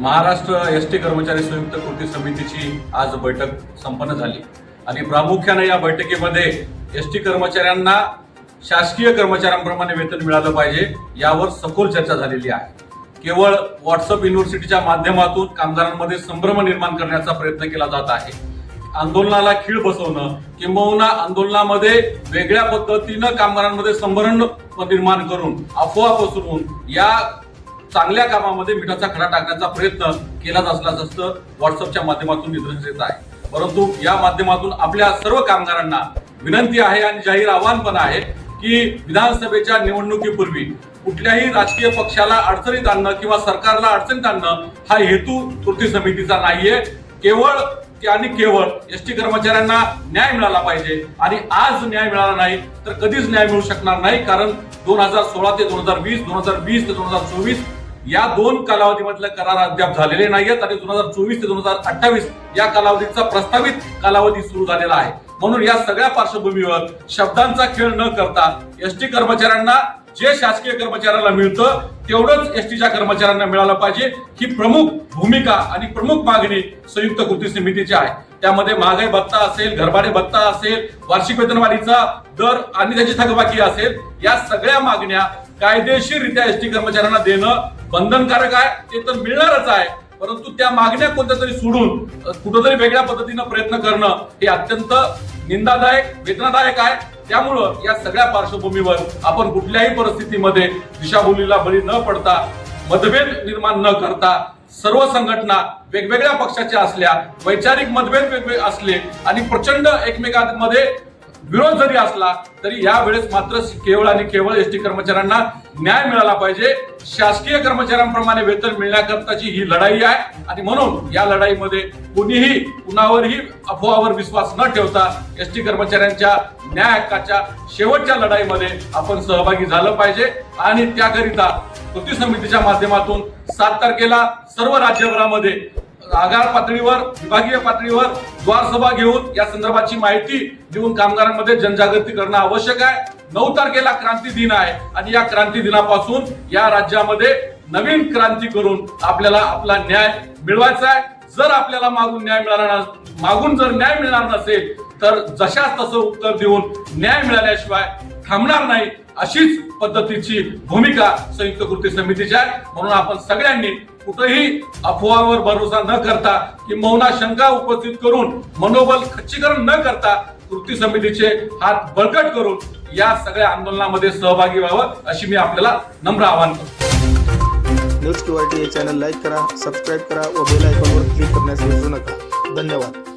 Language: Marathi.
महाराष्ट्र एस टी कर्मचारी संयुक्त कृती समितीची आज बैठक संपन्न झाली. आणि प्रामुख्याने या बैठकीमध्ये एस टी कर्मचाऱ्यांना शासकीय कर्मचाऱ्यांप्रमाणे वेतन मिळालं पाहिजे यावर सखोल चर्चा झालेली आहे. केवळ व्हॉट्सअप युनिव्हर्सिटीच्या माध्यमातून कामगारांमध्ये संभ्रम निर्माण करण्याचा प्रयत्न केला जात आहे. आंदोलनाला खीळ बसवणं किंबहुना आंदोलनामध्ये वेगळ्या पद्धतीनं कामगारांमध्ये संभ्रम निर्माण करून अफवा पसरवून या चांगल्या कामामध्ये मिठाचा खडा टाकण्याचा प्रयत्न केला असल्याचं असतं. व्हॉट्सअपच्या माध्यमातून निदर्शनास येत आहे. परंतु या माध्यमातून आपल्या सर्व कामगारांना विनंती आहे आणि जाहीर आव्हान पण आहे की विधानसभेच्या निवडणुकीपूर्वी कुठल्याही राजकीय पक्षाला अडचणीत आणणं किंवा सरकारला अडचणीत आणणं हा हेतू कृती समितीचा नाहीये. केवळ आणि केवळ एस टी कर्मचाऱ्यांना न्याय मिळाला पाहिजे आणि आज न्याय मिळाला नाही तर कधीच न्याय मिळू शकणार नाही. कारण दोन हजार सोळा ते दोन हजार वीस दोन हजार वीस ते दोन हजार चोवीस या दोन कालावधीमधले करार अद्याप झालेले नाहीयेत आणि दोन हजार चोवीस ते दोन हजार अठ्ठावीस या कालावधीचा प्रस्तावित कालावधी सुरू झालेला आहे. म्हणून या सगळ्या पार्श्वभूमीवर शब्दांचा खेळ न करता एस टी कर्मचाऱ्यांना जे शासकीय कर्मचाऱ्याला मिळतं तेवढंच एसटीच्या कर्मचाऱ्यांना मिळालं पाहिजे. ही प्रमुख भूमिका आणि प्रमुख मागणी संयुक्त कृती समितीची आहे. त्यामध्ये महागाई भत्ता असेल घरभाडे भत्ता असेल वार्षिक वेतनवाढीचा दर आणि त्याची थकबाकी असेल या सगळ्या मागण्या कायदेशीररित्या एस टी कर्मचाऱ्यांना देणं बंधनकारक आहे ते तर मिळणारच आहे. परंतु त्या मागण्या कोणत्या तरी सोडून कुठंतरी वेगळ्या पद्धतीनं प्रयत्न करणं हे अत्यंत निंदादायक वेदनादायक आहे. त्यामुळं या सगळ्या पार्श्वभूमीवर आपण कुठल्याही परिस्थितीमध्ये दिशाभूलीला बळी न पडता मतभेद निर्माण न करता सर्व संघटना वेगवेगळ्या पक्षाच्या असल्या वैचारिक मतभेद वेगवेगळे असले आणि प्रचंड एकमेकांमध्ये विरोध जरी असला तरी या वेळेस मात्र केवळ आणि केवळ एस टी कर्मचाऱ्यांना न्याय मिळाला पाहिजे. शासकीय कर्मचाऱ्यांप्रमाणे वेतन मिळण्याकरताची ही लढाई आहे. आणि म्हणून या लढाईमध्ये कुणीही कुणावरही अफवावर विश्वास न ठेवता एस टी कर्मचाऱ्यांच्या न्याय हक्काच्या शेवटच्या लढाईमध्ये आपण सहभागी झालं पाहिजे. आणि त्याकरिता कृती समितीच्या माध्यमातून सात तारखेला सर्व राज्यभरामध्ये आगार पातळीवर विभागीय पातळीवर द्वारसभा घेऊन या संदर्भाची माहिती देऊन कामगारांमध्ये जनजागृती करणं आवश्यक आहे. नऊ तारखेला क्रांती दिन आहे आणि या क्रांती दिनापासून या राज्यामध्ये नवीन क्रांती करून आपल्याला आपला न्याय मिळवायचा आहे. जर आपल्याला मागून न्याय मिळाला नस- मागून जर न्याय मिळणार नसेल तर जशाच तसं उत्तर देऊन न्याय मिळाल्याशिवाय थांबणार नाही अशीच पद्धतीची भूमिका संयुक्त कृती समितीची आहे. म्हणून आपण सगळ्यांनी कुठेही अफवावर भरोसा न करता किंबहुना शंका उपस्थित करून मनोबल खच्चीकरण न करता कृती समितीचे हात बळकट करून या सगळ्या आंदोलनामध्ये सहभागी व्हावं अशी मी आपल्याला नम्र आवाहन करतो. न्यूज क्यू आर टी हे चॅनल लाईक करा सबस्क्राईब करा व बेल आयकॉनवर क्लिक करण्यास विसरू नका. धन्यवाद.